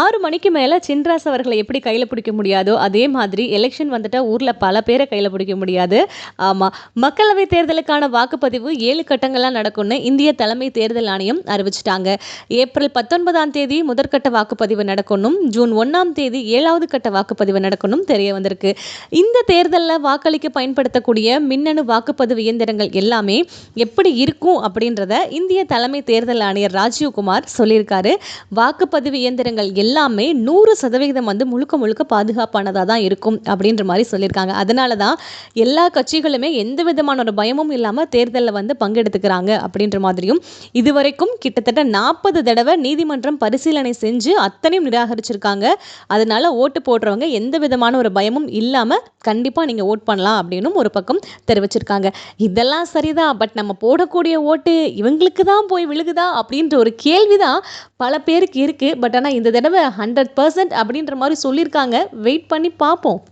ஆறு மணிக்கு மேலே சின்ராஸ் அவர்களை எப்படி கையில் பிடிக்க முடியாதோ அதே மாதிரி எலெக்ஷன் வந்துட்டா ஊரில் பல பேரை கையில் பிடிக்க முடியாது. ஆமாம் மக்களவை தேர்தலுக்கான வாக்குப்பதிவு ஏழு கட்டங்களாக நடக்கும்னு இந்திய தலைமை தேர்தல் ஆணையம் அறிவிச்சிட்டாங்க. ஏப்ரல் பத்தொன்பதாம் தேதி முதற்கட்ட வாக்குப்பதிவு நடக்கணும். ஜூன் ஒன்றாம் தேதி ஏழாவது கட்ட வாக்குப்பதிவு நடக்கணும் தெரிய வந்திருக்கு. இந்த தேர்தலில் வாக்களிக்க பயன்படுத்தக்கூடிய மின்னணு வாக்குப்பதிவு இயந்திரங்கள் எல்லாமே எப்படி இருக்கும் அப்படின்றத இந்திய தலைமை தேர்தல் ஆணையர் ராஜீவ்குமார் சொல்லியிருக்காரு. வாக்குப்பதிவு இயந்திரங்கள் எல்லாமே நூறு சதவிகிதம் வந்து முழுக்க முழுக்க பாதுகாப்பானதாக தான் இருக்கும் அப்படின்ற மாதிரி சொல்லியிருக்காங்க. அதனால தான் எல்லா கட்சிகளுமே எந்த விதமான ஒரு பயமும் இல்லாமல் தேர்தலில் வந்து பங்கெடுத்துக்கிறாங்க அப்படின்ற மாதிரியும் இதுவரைக்கும் கிட்டத்தட்ட நாற்பது தடவை நீதிமன்றம் பரிசீலனை செஞ்சு அத்தனையும் நிராகரிச்சிருக்காங்க. அதனால ஓட்டு போடுறவங்க எந்த விதமான ஒரு பயமும் இல்லாமல் கண்டிப்பாக நீங்கள் ஓட் பண்ணலாம் அப்படின்னும் ஒரு பக்கம் தெரிவிச்சிருக்காங்க. இதெல்லாம் சரிதான் பட் நம்ம போடக்கூடிய ஓட்டு இவங்களுக்கு தான் போய் விழுகுதா அப்படின்ற ஒரு கேள்வி தான் பல பேருக்கு இருக்குது பட் ஆனால் இந்த தடவை ஹண்ட்ரட் பர்சன்ட் அப்படின்ற மாதிரி சொல்லியிருக்காங்க. வெயிட் பண்ணி பார்ப்போம்.